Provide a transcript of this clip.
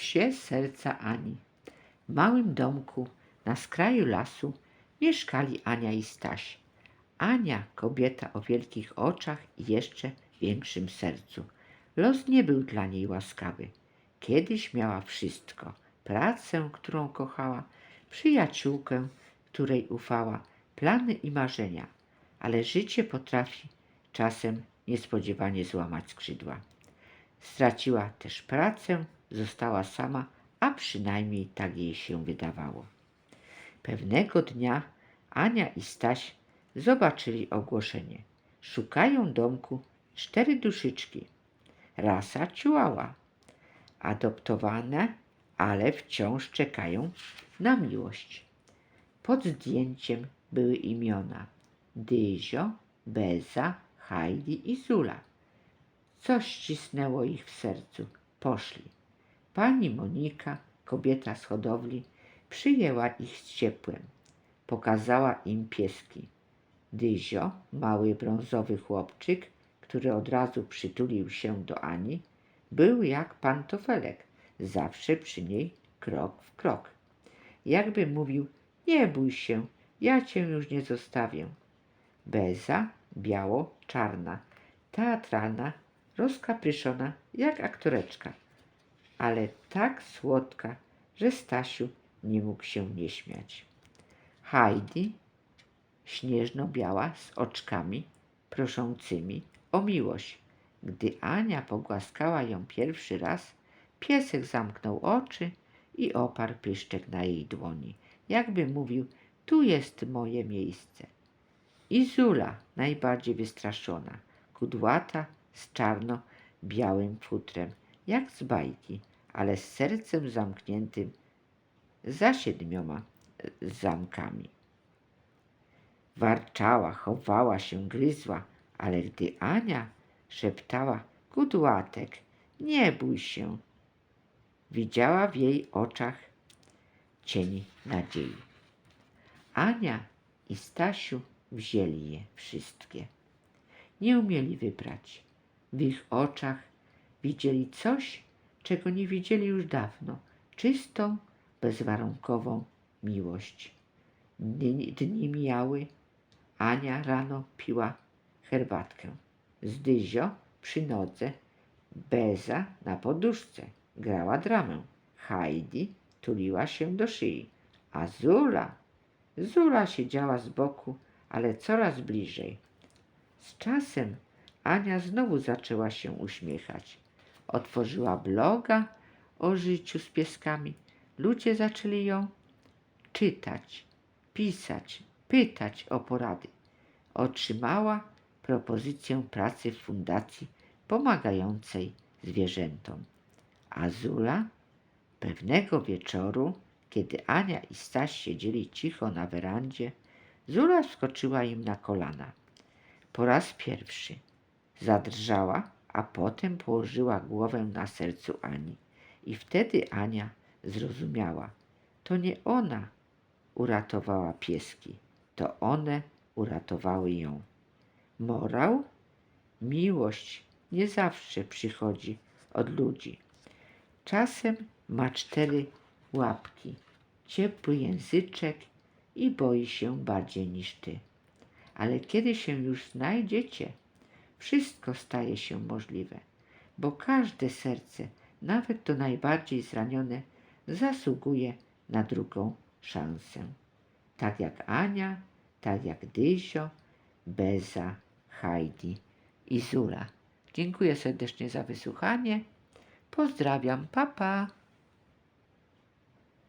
Psie serca Ani. W małym domku na skraju lasu mieszkali Ania i Staś. Ania, kobieta o wielkich oczach i jeszcze większym sercu. Los nie był dla niej łaskawy. Kiedyś miała wszystko: pracę, którą kochała, przyjaciółkę, której ufała, plany i marzenia, ale życie potrafi czasem niespodziewanie złamać skrzydła. Straciła też pracę, została sama, a przynajmniej tak jej się wydawało. Pewnego dnia Ania i Staś zobaczyli ogłoszenie. Szukają domku cztery duszyczki. Rasa ciułała. Adoptowane, ale wciąż czekają na miłość. Pod zdjęciem były imiona Dyzio, Beza, Heidi i Zula. Coś cisnęło ich w sercu. Poszli. Pani Monika, kobieta z hodowli, przyjęła ich z ciepłem. Pokazała im pieski. Dyzio, mały brązowy chłopczyk, który od razu przytulił się do Ani, był jak pantofelek, zawsze przy niej krok w krok. Jakby mówił, nie bój się, ja cię już nie zostawię. Beza, biało-czarna, teatralna, rozkapryszona, jak aktoreczka, ale tak słodka, że Stasiu nie mógł się nie śmiać. Heidi, śnieżno-biała, z oczkami proszącymi o miłość. Gdy Ania pogłaskała ją pierwszy raz, piesek zamknął oczy i oparł pyszczek na jej dłoni, jakby mówił, tu jest moje miejsce. I Zula, najbardziej wystraszona, kudłata, z czarno-białym futrem, jak z bajki, ale z sercem zamkniętym za siedmioma zamkami. Warczała, chowała się, gryzła, ale gdy Ania szeptała kudłatek, nie bój się, widziała w jej oczach cień nadziei. Ania i Stasiu wzięli je wszystkie. Nie umieli wybrać. W ich oczach widzieli coś, czego nie widzieli już dawno czystą, bezwarunkową miłość. Dni, dni mijały, Ania rano piła herbatkę. Z Dyzio przy nodze, Beza na poduszce grała dramę. Heidi tuliła się do szyi, a Zula, Zula siedziała z boku, ale coraz bliżej. Z czasem Ania znowu zaczęła się uśmiechać. Otworzyła bloga o życiu z pieskami. Ludzie zaczęli ją czytać, pisać, pytać o porady. Otrzymała propozycję pracy w fundacji pomagającej zwierzętom. A Zula pewnego wieczoru, kiedy Ania i Staś siedzieli cicho na werandzie, Zula wskoczyła im na kolana. Po raz pierwszy zadrżała, a potem położyła głowę na sercu Ani. I wtedy Ania zrozumiała, to nie ona uratowała pieski, to one uratowały ją. Morał? Miłość nie zawsze przychodzi od ludzi. Czasem ma cztery łapki, ciepły języczek i boi się bardziej niż ty. Ale kiedy się już znajdziecie, wszystko staje się możliwe, bo każde serce, nawet to najbardziej zranione, zasługuje na drugą szansę. Tak jak Ania, tak jak Dyzio, Beza, Heidi i Zula. Dziękuję serdecznie za wysłuchanie. Pozdrawiam, papa. Pa.